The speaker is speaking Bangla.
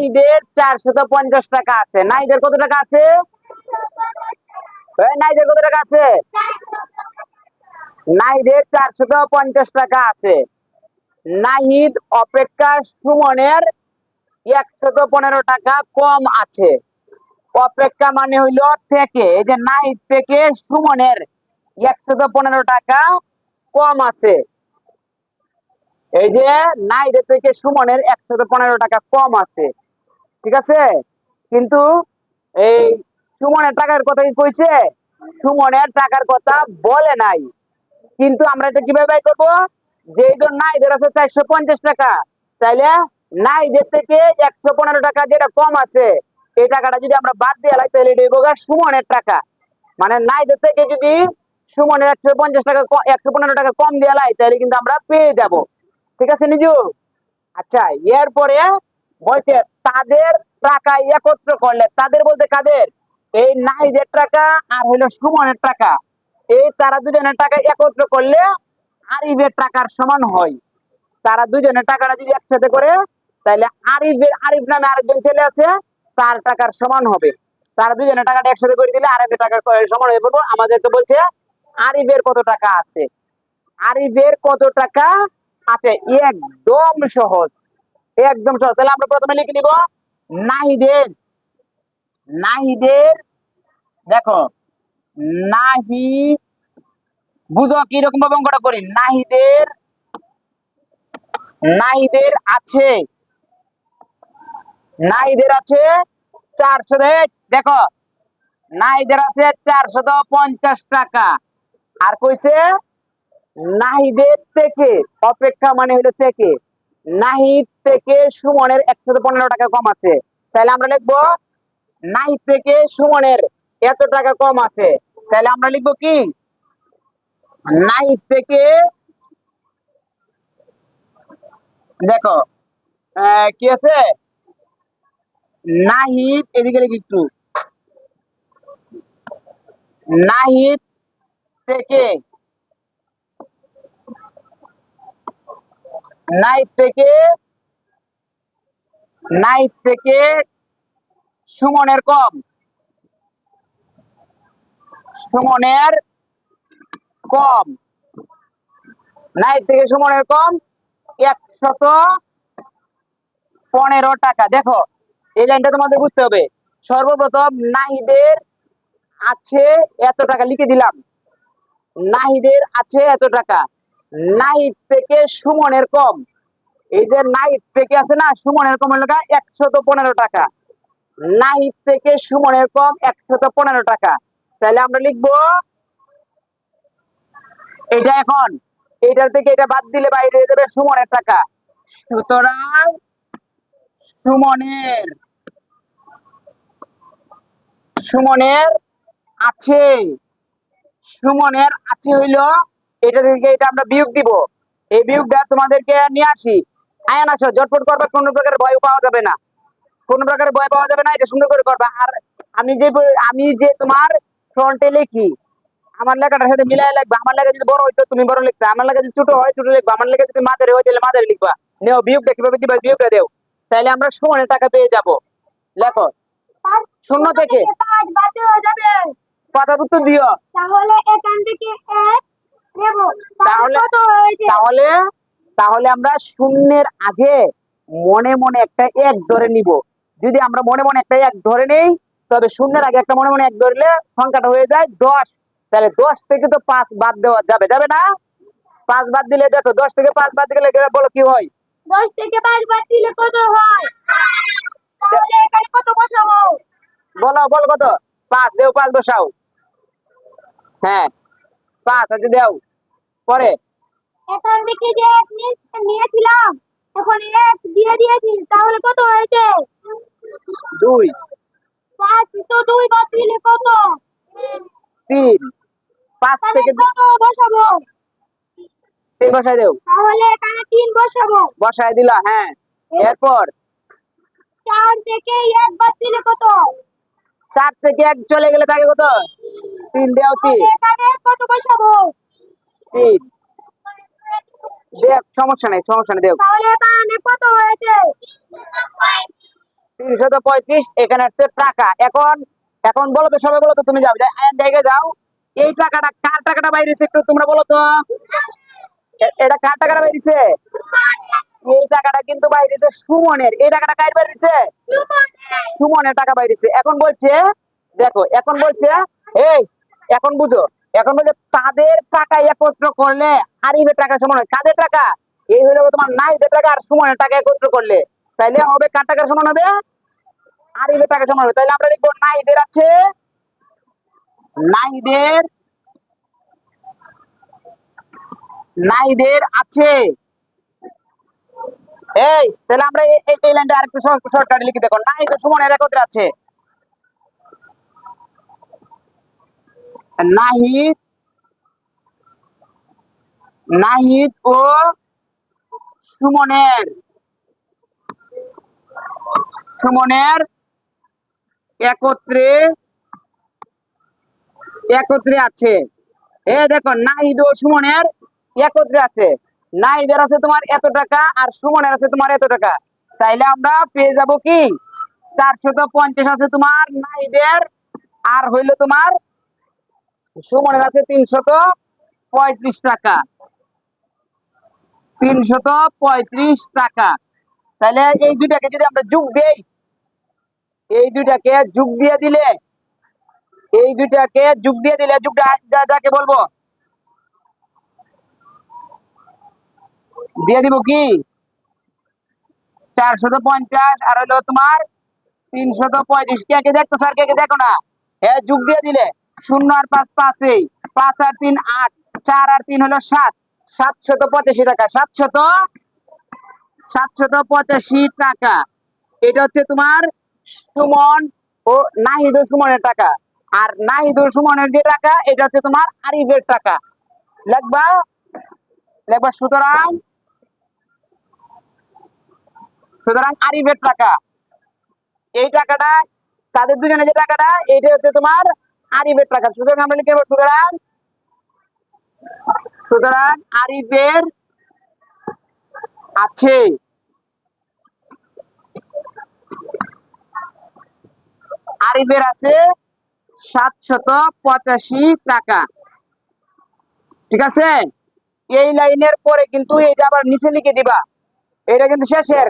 নাহিদের চারশত পঞ্চাশ টাকা আছে। নাহিদের কত টাকা আছে? এই নাহিদের কত টাকা আছে? নাহিদের চারশত পঞ্চাশ টাকা আছে। নাহিদ অপেক্ষা সুমনের একশত পনেরো টাকা কম আছে। অপেক্ষা মানে হইল থেকে। এই যে নাহিদ থেকে সুমনের একশত পনেরো টাকা কম আছে। এই যে নাইদের থেকে সুমনের একশত পনেরো টাকা কম আছে। ঠিক আছে? কিন্তু এই সুমনের টাকার কথা কি কইছে? সুমনের টাকার কথা বলে নাই। কিন্তু আমরা এটা কীভাবে বাই করব? যে জন নাইদের আছে চারশো পঞ্চাশ টাকা, তাইলে নাইদের থেকে একশো পনেরো টাকা যেটা কম আছে, এই টাকাটা যদি আমরা বাদ দিয়ে লাই তাহলে এটা হইবো গা সুমনের টাকা। মানে নাইদের থেকে যদি সুমনের একশো পঞ্চাশ টাকা একশো পনেরো টাকা কম দিয়ে লাই তাহলে কিন্তু আমরা পেয়ে যাব। ঠিক আছে, নিজু? আচ্ছা এরপরে বলছে তাদের টাকা একত্র করলে, তাদের বলতে কাদের? এই নাইদের টাকা আর হইল সুমনের টাকা। এই তারা দুজনের টাকা একত্র করলে আরিফের টাকার সমান হয়। তারা দুজনের টাকাটা যদি একসাথে করে তাহলে আরিফের, আরিফ নামে আরেকজন ছেলে আছে, তার টাকার সমান হবে। তারা দুজনের টাকাটা একসাথে করে দিলে আরিফের টাকার সমান হয়ে পড়ব। আমাদেরকে বলছে, আরিফের কত টাকা আছে? আরিফের কত টাকা আছে? একদম সহজ। একদম সহজ। তাহলে আমরা প্রথমে লিখে নিব, নাহিদের নাহিদের, দেখো, নাহি, বুঝো কীরকম ভাবে অঙ্কটা করি। নাহিদের নাহিদের আছে নাহিদের আছে চারশো দেখো, নাহিদের আছে চারশত পঞ্চাশ টাকা। আর কইছে, নাহিদের থেকে, অপেক্ষা মানে হলো থেকে। নাহিদ থেকে সুমনের একশো পনেরো টাকা কম আছে। তাহলে আমরা লিখব, নাহিদ থেকে সুমনের এত টাকা কম আছে। তাহলে আমরা লিখব কি? নাহিদ থেকে, দেখো কি আছে? নাহিদ, এদিকে লিখি একটু। নাহিদ থেকে নাইট থেকে নাইট থেকে সুমনের কম। সুমনের কম। নাইট থেকে সুমনের কম একশত পনেরো টাকা। দেখো, এই লাইনটা তোমাদের বুঝতে হবে। সর্বপ্রথম নাহিদের আছে এত টাকা, লিখে দিলাম। নাহিদের আছে এত টাকা। নাইট থেকে সুমনের কম। এই যে নাইট থেকে আছে না, সুমনের কম হলো একশত পনেরো টাকা। নাইট থেকে সুমনের কম একশত পনেরো টাকা। তাহলে আমরা লিখব এটা এখন। এটার থেকে এটা বাদ দিলে বাইরে হয়ে যাবে সুমনের টাকা। সুতরাং সুমনের সুমনের আছে। সুমনের আছে হইল এটা থেকে এটা আমরা বিয়োগ দিব, এই বিয়োগটা তোমাদেরকে নিয়ে আসি। আয়ান আসো জটপট করবা, কোন প্রকার ভয় পাওয়া যাবে না। কোন প্রকার ভয় পাওয়া যাবে না, এটা সুন্দর করে করবা। আর আমি যে আমি যে তোমার ফ্রন্টে লিখি, আমার লেখাটার সাথে মিলাই লিখবা আমার লেখা যদি বড় হইতো, তুমি বড় লিখবা আমার লেখা যদি ছোট হয়, ছোট লিখবা। আমার লেখা যদি মাঝারি হয়, তাহলে মাঝারি লিখবা। নেও, বিয়োগটা কীভাবে দিবা, বিয়োগটা দেও। তাহলে আমরা সমানের টাকা পেয়ে যাব। লেখো। শূন্য থেকে পাঁচ বাদ হয়ে যাবে কথা উত্তর দিও তাহলে এখান থেকে তাহলে তাহলে- আমরা শূন্যের আগে মনে মনে একটা এক ধরে নিব। যদি আমরা মনে মনে একটা এক ধরে নেই তবে শূন্যের আগে একটা মনে মনে এক ধরলে সংখ্যাটা হয়ে যায় দশ। তাহলে দশ থেকে তো পাঁচ বাদ দেওয়া যাবে যাবে না? পাঁচ বাদ দিলে দেখো দশ থেকে পাঁচ বাদ দিলে বলো কি হয়? দশ থেকে পাঁচ বাদ দিলে কত হয়? তাহলে এখানে কত বসাবো? বলো বলো কত? পাঁচ দেও পাঁচ বসাও। হ্যাঁ পাঁচ আছে দেও। পরে? এখান থেকে যে নিয়ে- নিয়েছিলাম। এখন এক দিয়ে দিয়েছি তাহলে কত হয়েছে? দুই। পাঁচ তো দুই বাদ দিলে কত? তিন। পাঁচ থেকে কত বসাবো? তিন বসাই দেও। তাহলে এখানে তিন বসাবো। বসাই দিলা হ্যাঁ। এরপর? চার থেকে এক বাদ দিলে কত? চার থেকে এক চলে গেলে থাকে কত? তিন দেও তিন। এখানে কত বসাবো? পঁয়ত্রিশ তুমি যাও। এই টাকাটা কার টাকাটা একটু তোমরা বলো তো? এটা কার টাকাটা বাইরেছে? এই টাকাটা কিন্তু বাইরেছে সুমনের। এই টাকাটা কার বাইরেছে? সুমনের টাকা বাইরেছে। এখন বলছে, দেখো, এখন বলছে, এই, এখন বুঝো। এখন বলছে তাদের টাকা একত্র করলে আরিফের টাকা সমান হয়। কাদের টাকা? এই হলো তোমার নাইদের টাকা আর সুমনের টাকা একত্র করলে। তাইলে হবে কার টাকা সমান হবে? আরিফের টাকা সমান হবে। তাইলে আমরা লিখব নাইদের আছে। নাইদের নাইদের আছে। এই তাহলে আমরা এই- লাইনটা আরেকটু শর্টকাটে লিখে দেখো। নাইদের সুমনের একত্রে আছে। নাহিদ নাহিদ ও সুমনের সুমনের একত্রে একত্রে আছে। এ দেখো, নাহিদ ও সুমনের একত্রে আছে। নাহিদের আছে তোমার এত টাকা আর সুমনের আছে তোমার এত টাকা। তাইলে আমরা পেয়ে যাব কি? চারশত পঞ্চাশ আছে তোমার নাহিদের, আর হইল তোমার সুমনের আছে তিনশত পঁয়ত্রিশ টাকা। তিনশত পঁয়ত্রিশ টাকা। তাহলে এই যদি আমরা যোগ দেই, এই যোগ দিয়ে দিলে, এই যোগ দিয়ে দিলে যোগটা যাকে বলব? দিয়ে দিব কি? চারশত পঞ্চাশ, আর হলো তোমার তিনশত পঁয়ত্রিশ। কে কে দেখতো স্যার কে কে দেখো না? হ্যাঁ যোগ দিয়ে দিলে। শূন্য আর পাঁচ পাঁচই। পাঁচ আর তিন আট, চার আর তিন হলো সাত। সাতশত পঁচাশি টাকা, সাতশত সাতশত পঁচাশি টাকা। এটা হচ্ছে তোমার সুমন ও নাহিদ সুমনের টাকা। আর নাহিদ সুমনের যে টাকা, এটা হচ্ছে তোমার আরিফের টাকা। লিখবা লিখবা সুতরাং সুতরাং আরিফের টাকা। এই টাকাটা, তাদের দুজনের যে টাকাটা এইটা হচ্ছে তোমার আরিফের টাকা। সুতরাং আমরা লিখে দেবো সুতরাং সুতরাং আরিফের আছে। আরিফের আছে সাতশত পঁচাশি টাকা। ঠিক আছে? এই লাইনের পরে কিন্তু এটা আবার নিচে লিখে দিবা। এটা কিন্তু শেষের।